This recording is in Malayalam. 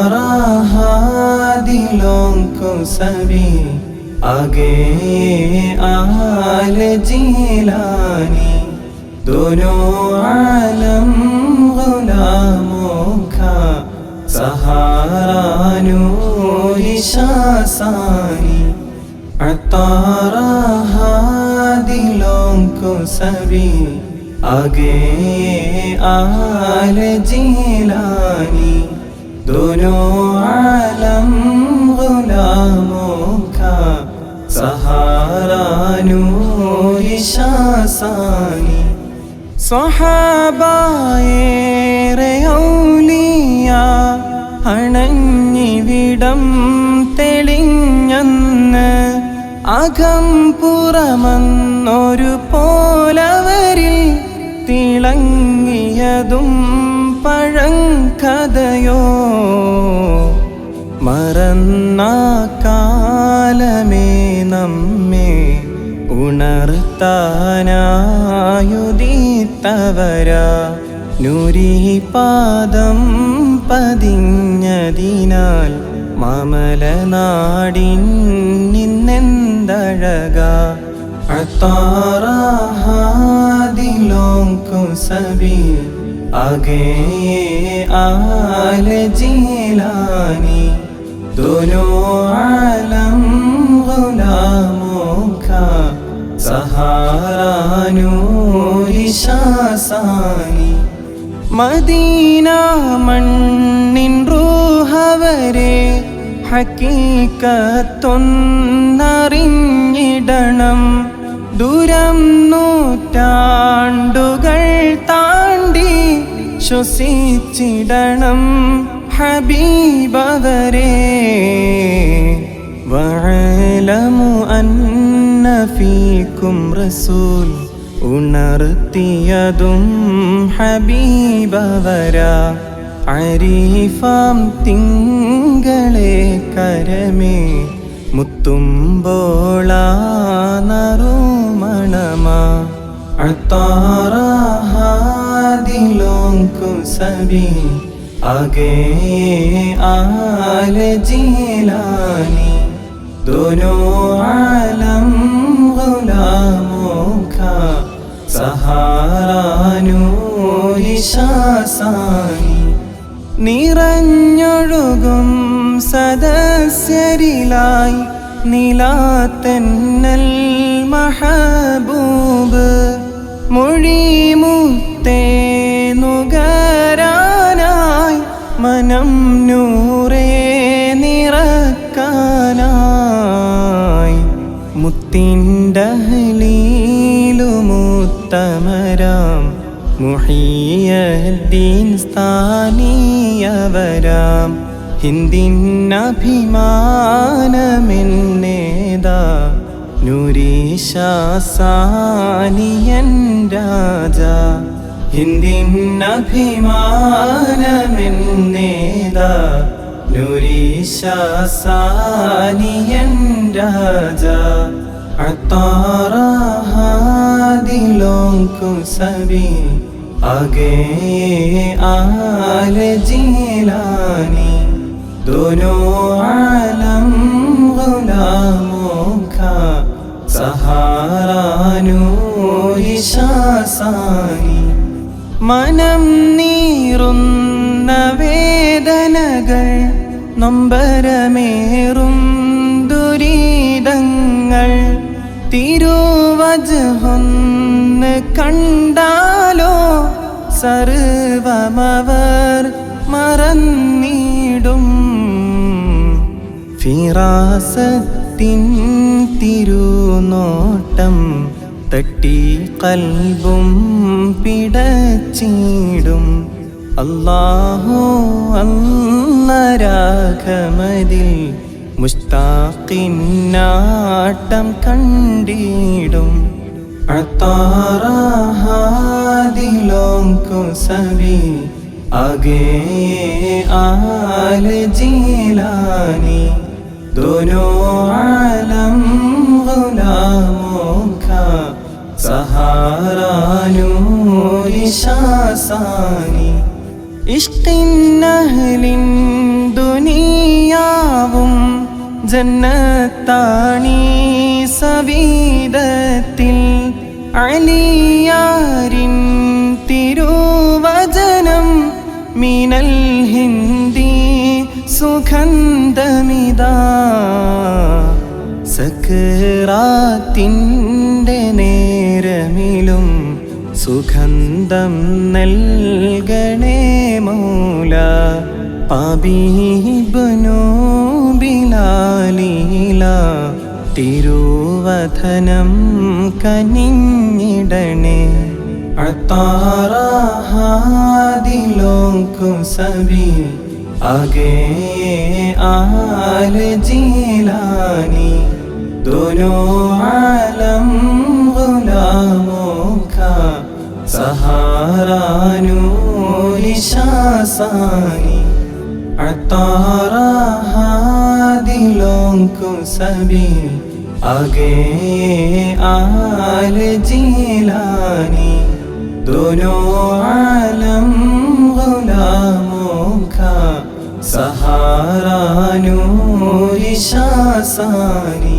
عطارها दिलों को सभी आगे आल जिलानी दोनों आलम गुलामों का सहारा नूरी शासानी अतारहा दिलों को सभी आगे आल जिलानी दोनों आलम गुलामों का सहारा नूरी शासानी സ്വഹാബായേറെ ഔലിയ അണഞ്ഞിവിടം തെളിഞ്ഞന്ന് അകം പുറമെന്നൊരു പോലവരിൽ തിളങ്ങിയതും പഴങ്കഥയോ മറന്ന കാലമേ നമ്മെ ഉണർത്താനായുദീത്തവര നുരിപാദം പതിഞ്ഞതിനാൽ മാമലനാടിൻ നിന്നെന്തഴക. അത്താറാഹാദിലോം കുസബി आगे आल जिलानी दोनों आलम गुलामों का सहारा नूरी शासानी മദീന മണ്ണിൻ റൂഹവരെ ഹക്കീക്കത്തൊന്നറിഞ്ഞിടണം ദൂരം നൂറ്റാണ്ടുകൾ താണ്ടി ശ്വസിച്ചിടണം ഹബീബവരെ. വഅലമു അന്ന ഫീക്കും റസൂൽ ഉണർത്തിയതും ഹബീബവര. അരീഫാം തിങ്കളെ കരമേ. മുത്തുമ്പോളാനറുമണമാ നറുമണമാ. को सभी आगे आल जिलानी दोनों आलम गुलामों का सहारा नूरी शासानी നിറഞ്ഞൊഴുകും സദസ്യരിലായി നിലാത്തന്നൽ മഹബൂബ് മൊഴിമുത്തേ മനം നൂറേ നിറക്കാനായി മുത്തിന്റഹലീലുമുത്തമരാം മുഹിയദ്ദീൻ സ്ഥാനീയവരാം. ഹിന്ദിന്നഭിമാനമെന്നേതാ നുരീശാസാനിയൻ രാജ. ഹിന്ദിന്നഭിമാനമെന്നേതാ? നുരീശാസാനിയൻ രാജ അത്താറാഹാദിലോങ്കു സബി അഗേ ആല ജീലാനി. ദോനോ ആലം ഗുലാമോഖ സഹാരാനൂരിശാസാനി മനം നീറുന്ന വേദനകൾ നൊമ്പരമേറും ദുരിതങ്ങൾ. തിരുവജൊന്ന് കണ്ടാലോ സർവമവർ മറന്നിടും. ഫിറാസത്തിൻ തിരുനോട്ടം തട്ടി കൽബും പിടച്ചീടും. അല്ലാഹോ അന്നരാഘമതിൽ മുസ്താക്കിന്നാട്ടം കണ്ടിടും. അത്താറാഹാദിലോങ്കു സവി അഗേ ആല ജീലാനി ദോനോ ആ ആരാനൂരിശാസാനി ഇഷ്ടിന്നഹലിൻ ദുനിയാവും ജന്നത്താണീ സവീദത്തിൽ അലിയാരിൻ തിരുവചനം മിനൽ ഹിന്ദി സുഗന്ധമിതാ. സക്കറാത്തിന്റെ നേ സുഗന്ധം നൽകണേ മൗല. അബീബനോ ബിലാലീല തിരുവധനം കനിഞ്ഞിടണേ. അത്താറാഹാദിലോക്കും സബി. അഗേ ആല ജീലാനി. ദോനോ ആലം ഗുലാമോ. സഹാരാനുനിശാസാനി അത്താറാഹാദിലോങ്കു സബി അഗേ ആല ജീലാനി ദോനോ ആലം ഗുലാമോഖ സഹാരാനുനിശാസാനി